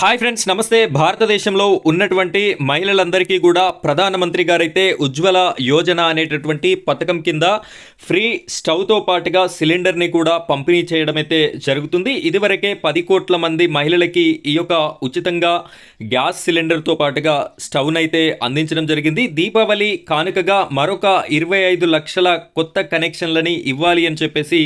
Hi friends నమస్తే. భారతదేశంలో ఉన్నటువంటి మహిళలందరికీ కూడా ప్రధానమంత్రి గారైతే ఉజ్వల యోజన అనేటటువంటి పథకం కింద ఫ్రీ స్టవ్తో పాటుగా సిలిండర్ని కూడా పంపిణీ చేయడం అయితే జరుగుతుంది. ఇదివరకే పది కోట్ల మంది మహిళలకి ఈ యొక్క ఉచితంగా గ్యాస్ సిలిండర్తో పాటుగా స్టవ్నైతే అందించడం జరిగింది. దీపావళి కానుకగా మరొక ఇరవై ఐదు లక్షల కొత్త కనెక్షన్లని ఇవ్వాలి అని చెప్పేసి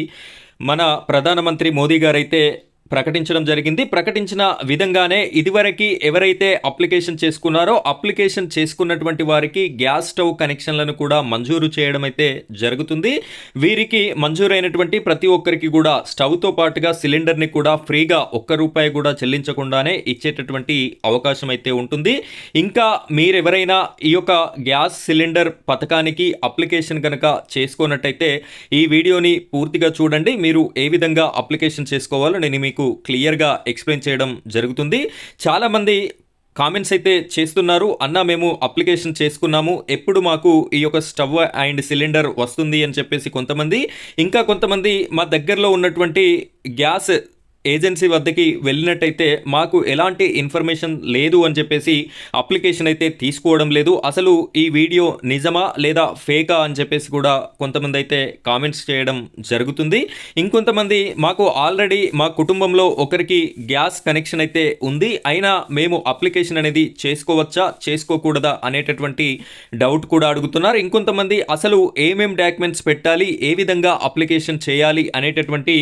మన ప్రధానమంత్రి మోదీ గారైతే ప్రకటించడం జరిగింది. ప్రకటించిన విధంగానే ఇదివరకు ఎవరైతే అప్లికేషన్ చేసుకున్నారో అప్లికేషన్ చేసుకున్నటువంటి వారికి గ్యాస్ స్టవ్ కనెక్షన్లను కూడా మంజూరు చేయడం అయితే జరుగుతుంది. వీరికి మంజూరైనటువంటి ప్రతి ఒక్కరికి కూడా స్టవ్తో పాటుగా సిలిండర్ని కూడా ఫ్రీగా ఒక్క రూపాయి కూడా చెల్లించకుండానే ఇచ్చేటటువంటి అవకాశం అయితే ఉంటుంది. ఇంకా మీరెవరైనా ఈ యొక్క గ్యాస్ సిలిండర్ పథకానికి అప్లికేషన్ కనుక చేసుకున్నట్టయితే ఈ వీడియోని పూర్తిగా చూడండి. మీరు ఏ విధంగా అప్లికేషన్ చేసుకోవాలో నేను మీకు మీకు క్లియర్గా ఎక్స్ప్లెయిన్ చేయడం జరుగుతుంది. చాలామంది కామెంట్స్ అయితే చేస్తున్నారు. అన్న మేము అప్లికేషన్ చేసుకున్నాము. ఎప్పుడు మాకు ఈ యొక్క స్టవ్ అండ్ సిలిండర్ వస్తుంది అని చెప్పేసి కొంతమంది ఇంకా కొంతమంది మా దగ్గరలో ఉన్నటువంటి గ్యాస్ ఏజెన్సీ వద్దకి వెళ్ళినట్టయితే మాకు ఎలాంటి ఇన్ఫర్మేషన్ లేదు అని చెప్పేసి అప్లికేషన్ అయితే తీసుకోవడం లేదు. అసలు ఈ వీడియో నిజమా లేదా ఫేకా అని చెప్పేసి కూడా కొంతమంది అయితే కామెంట్స్ చేయడం జరుగుతుంది. ఇంకొంతమంది మాకు ఆల్రెడీ మా కుటుంబంలో ఒకరికి గ్యాస్ కనెక్షన్ అయితే ఉంది. అయినా మేము అప్లికేషన్ అనేది చేసుకోవచ్చా చేసుకోకూడదా అనేటటువంటి డౌట్ కూడా అడుగుతున్నారు. ఇంకొంతమంది అసలు ఏమేం డాక్యుమెంట్స్ పెట్టాలి ఏ విధంగా అప్లికేషన్ చేయాలి అనేటటువంటి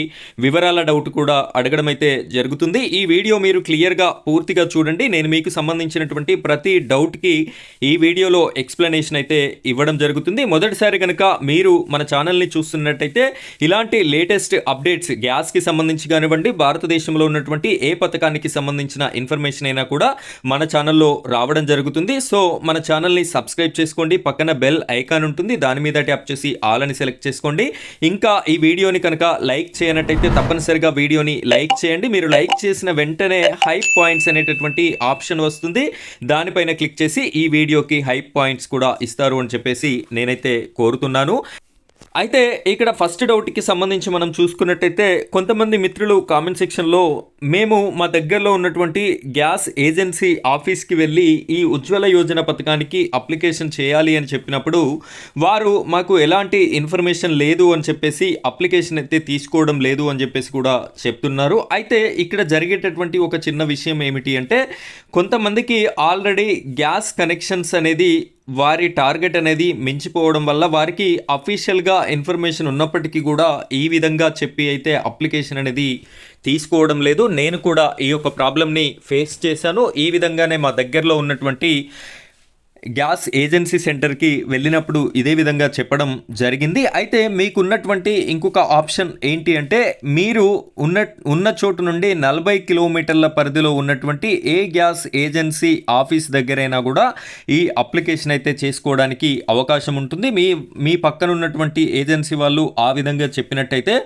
వివరాల డౌట్ కూడా అడగడం అయితే జరుగుతుంది. ఈ వీడియో మీరు క్లియర్గా పూర్తిగా చూడండి. నేను మీకు సంబంధించినటువంటి ప్రతి డౌట్కి ఈ వీడియోలో ఎక్స్ప్లెనేషన్ అయితే ఇవ్వడం జరుగుతుంది. మొదటిసారి కనుక మీరు మన ఛానల్ని చూస్తున్నట్టయితే ఇలాంటి లేటెస్ట్ అప్డేట్స్ గ్యాస్కి సంబంధించి కానివ్వండి భారతదేశంలో ఉన్నటువంటి ఏ పథకానికి సంబంధించిన ఇన్ఫర్మేషన్ అయినా కూడా మన ఛానల్లో రావడం జరుగుతుంది. సో మన ఛానల్ని సబ్స్క్రైబ్ చేసుకోండి. పక్కన బెల్ ఐకాన్ ఉంటుంది. దాని మీద ట్యాప్ చేసి ఆల్ అని సెలెక్ట్ చేసుకోండి. ఇంకా ఈ వీడియోని కనుక లైక్ చేయనట్టయితే తప్పనిసరిగా వీడియోని లైక్ లైక్ చేయండి. మీరు లైక్ చేసిన వెంటనే హైప్ పాయింట్స్ అనేటటువంటి ఆప్షన్ వస్తుంది. దానిపైన క్లిక్ చేసి ఈ వీడియోకి హైప్ పాయింట్స్ కూడా ఇస్తారు అని చెప్పేసి నేనైతే కోరుతున్నాను. అయితే ఇక్కడ ఫస్ట్ డౌట్కి సంబంధించి మనం చూసుకున్నట్టయితే కొంతమంది మిత్రులు కామెంట్ సెక్షన్లో మేము మా దగ్గరలో ఉన్నటువంటి గ్యాస్ ఏజెన్సీ ఆఫీస్కి వెళ్ళి ఈ ఉజ్వల యోజన పథకానికి అప్లికేషన్ చేయాలి అని చెప్పినప్పుడు వారు మాకు ఎలాంటి ఇన్ఫర్మేషన్ లేదు అని చెప్పేసి అప్లికేషన్ అయితే తీసుకోవడం లేదు అని చెప్పేసి కూడా చెప్తున్నారు. అయితే ఇక్కడ జరిగేటటువంటి ఒక చిన్న విషయం ఏమిటి అంటే కొంతమందికి ఆల్రెడీ గ్యాస్ కనెక్షన్స్ అనేది వారి టార్గెట్ అనేది మించిపోవడం వల్ల వారికి అఫీషియల్గా ఇన్ఫర్మేషన్ ఉన్నప్పటికీ కూడా ఈ విధంగా చెప్పి అయితే అప్లికేషన్ అనేది తీసుకోవడం లేదు. నేను కూడా ఈ యొక్క ప్రాబ్లమ్ని ఫేస్ చేశాను. ఈ విధంగానే మా దగ్గరలో ఉన్నటువంటి గ్యాస్ ఏజెన్సీ సెంటర్కి వెళ్ళినప్పుడు ఇదే విధంగా చెప్పడం జరిగింది. అయితే మీకున్నటువంటి ఇంకొక ఆప్షన్ ఏంటి అంటే మీరు ఉన్న ఉన్న చోటు నుండి నలభై కిలోమీటర్ల పరిధిలో ఉన్నటువంటి ఏ గ్యాస్ ఏజెన్సీ ఆఫీస్ దగ్గరైనా కూడా ఈ అప్లికేషన్ అయితే చేసుకోవడానికి అవకాశం ఉంటుంది. మీ మీ పక్కన ఉన్నటువంటి ఏజెన్సీ వాళ్ళు ఆ విధంగా చెప్పినట్టయితే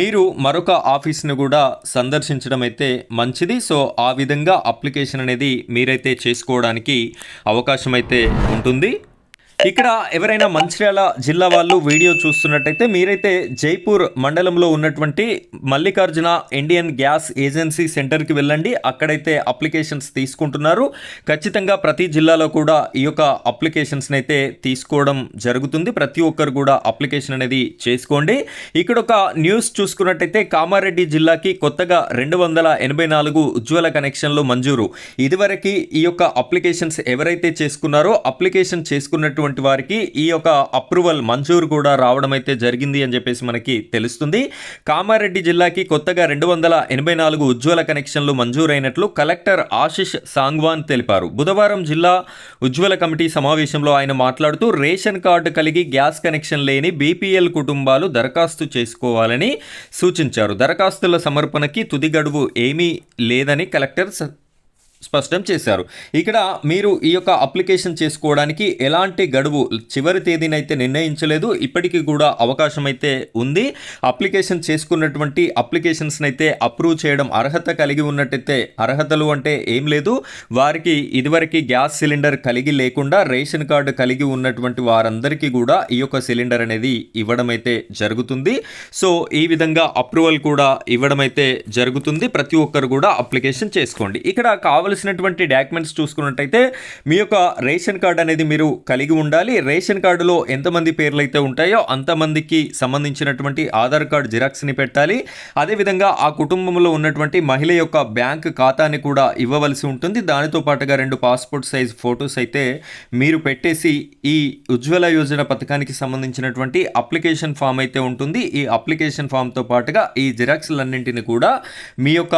మీరు మరొక ఆఫీస్ను కూడా సందర్శించడం అయితే మంచిది. సో ఆ విధంగా అప్లికేషన్ అనేది మీరైతే చేసుకోవడానికి అవకాశం అయితే ఉంటుంది. ఇక్కడ ఎవరైనా మంచిర్యాల జిల్లా వాళ్ళు వీడియో చూస్తున్నట్టయితే మీరైతే జైపూర్ మండలంలో ఉన్నటువంటి మల్లికార్జున ఇండియన్ గ్యాస్ ఏజెన్సీ సెంటర్కి వెళ్ళండి. అక్కడైతే అప్లికేషన్స్ తీసుకుంటున్నారు. ఖచ్చితంగా ప్రతి జిల్లాలో కూడా ఈ యొక్క అప్లికేషన్స్ని అయితే తీసుకోవడం జరుగుతుంది. ప్రతి ఒక్కరు కూడా అప్లికేషన్ అనేది చేసుకోండి. ఇక్కడ ఒక న్యూస్ చూసుకున్నట్టయితే కామారెడ్డి జిల్లాకి కొత్తగా రెండు వందల ఎనభై నాలుగు ఉజ్వల కనెక్షన్లు మంజూరు. ఇదివరకు ఈ యొక్క అప్లికేషన్స్ ఎవరైతే చేసుకున్నారో అప్లికేషన్ చేసుకున్నటువంటి వారికి ఈ యొక్క అప్రూవల్ మంజూరు కూడా రావడం అయితే జరిగింది అని చెప్పేసి మనకి తెలుస్తుంది. కామారెడ్డి జిల్లాకి కొత్తగా రెండు వందల ఎనభై నాలుగు ఉజ్వల కనెక్షన్లు మంజూరైనట్లు కలెక్టర్ ఆశిష్ సాంగ్వాన్ తెలిపారు. బుధవారం జిల్లా ఉజ్వల కమిటీ సమావేశంలో ఆయన మాట్లాడుతూ రేషన్ కార్డు కలిగి గ్యాస్ కనెక్షన్ లేని బీపీఎల్ కుటుంబాలు దరఖాస్తు చేసుకోవాలని సూచించారు. దరఖాస్తుల సమర్పణకి తుది గడువు ఏమీ లేదని కలెక్టర్ స్పష్టం చేశారు. ఇక్కడ మీరు ఈ యొక్క అప్లికేషన్ చేసుకోవడానికి ఎలాంటి గడువు చివరి తేదీనైతే నిర్ణయించలేదు ఇప్పటికీ కూడా అవకాశం అయితే ఉంది. అప్లికేషన్ చేసుకున్నటువంటి అప్లికేషన్స్ని అయితే అప్రూవ్ చేయడం అర్హత కలిగి ఉన్నట్టయితే అర్హతలు అంటే ఏం లేదు. వారికి ఇదివరకు గ్యాస్ సిలిండర్ కలిగి లేకుండా రేషన్ కార్డు కలిగి ఉన్నటువంటి వారందరికీ కూడా ఈ యొక్క సిలిండర్ అనేది ఇవ్వడం అయితే జరుగుతుంది. సో ఈ విధంగా అప్రూవల్ కూడా ఇవ్వడం అయితే జరుగుతుంది. ప్రతి ఒక్కరు కూడా అప్లికేషన్ చేసుకోండి. ఇక్కడ కావాలి కావలసినటువంటి డాక్యుమెంట్స్ చూసుకున్నట్టయితే మీ యొక్క రేషన్ కార్డ్ అనేది మీరు కలిగి ఉండాలి. రేషన్ కార్డులో ఎంతమంది పేర్లు అయితే ఉంటాయో అంతమందికి సంబంధించినటువంటి ఆధార్ కార్డ్ జిరాక్స్ని పెట్టాలి. అదేవిధంగా ఆ కుటుంబంలో ఉన్నటువంటి మహిళ యొక్క బ్యాంక్ ఖాతాని కూడా ఇవ్వవలసి ఉంటుంది. దానితో పాటుగా రెండు పాస్పోర్ట్ సైజ్ ఫొటోస్ అయితే మీరు పెట్టేసి ఈ ఉజ్వల యోజన పథకానికి సంబంధించినటువంటి అప్లికేషన్ ఫామ్ అయితే ఉంటుంది. ఈ అప్లికేషన్ ఫామ్తో పాటుగా ఈ జిరాక్స్లన్నింటిని కూడా మీ యొక్క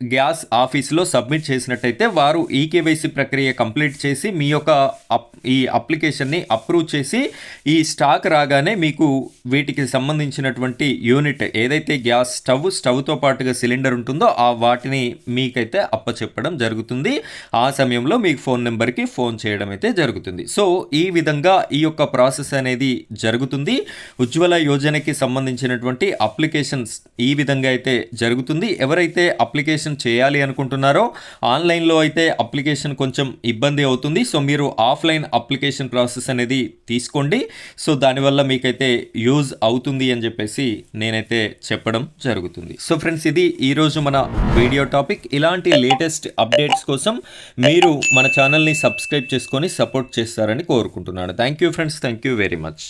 గ్యాస్ ఆఫీస్లో సబ్మిట్ చేసినట్టయితే వారు ఈ కేవైసీ ప్రక్రియ కంప్లీట్ చేసి మీ యొక్క అప్ ఈ అప్లికేషన్ని అప్రూవ్ చేసి ఈ స్టాక్ రాగానే మీకు వీటికి సంబంధించినటువంటి యూనిట్ ఏదైతే గ్యాస్ స్టవ్ స్టవ్తో పాటుగా సిలిండర్ ఉంటుందో ఆ వాటిని మీకైతే అప్పచెప్పడం జరుగుతుంది. ఆ సమయంలో మీకు ఫోన్ నెంబర్కి ఫోన్ చేయడం అయితే జరుగుతుంది. సో ఈ విధంగా ఈ యొక్క ప్రాసెస్ అనేది జరుగుతుంది. ఉజ్వల యోజనకి సంబంధించినటువంటి అప్లికేషన్స్ ఈ విధంగా అయితే జరుగుతుంది. ఎవరైతే అప్లికేషన్ అప్లికేషన్ చేయాలి అనుకుంటున్నారో ఆన్లైన్లో అయితే అప్లికేషన్ కొంచెం ఇబ్బంది అవుతుంది. సో మీరు ఆఫ్లైన్ అప్లికేషన్ ప్రాసెస్ అనేది తీసుకోండి. సో దానివల్ల మీకైతే యూజ్ అవుతుంది అని చెప్పేసి నేనైతే చెప్పడం జరుగుతుంది. సో ఫ్రెండ్స్ ఇది ఈరోజు మన వీడియో టాపిక్. ఇలాంటి లేటెస్ట్ అప్డేట్స్ కోసం మీరు మన ఛానల్ని సబ్స్క్రైబ్ చేసుకొని సపోర్ట్ చేస్తారని కోరుకుంటున్నాను. Thank you friends. Thank you very much.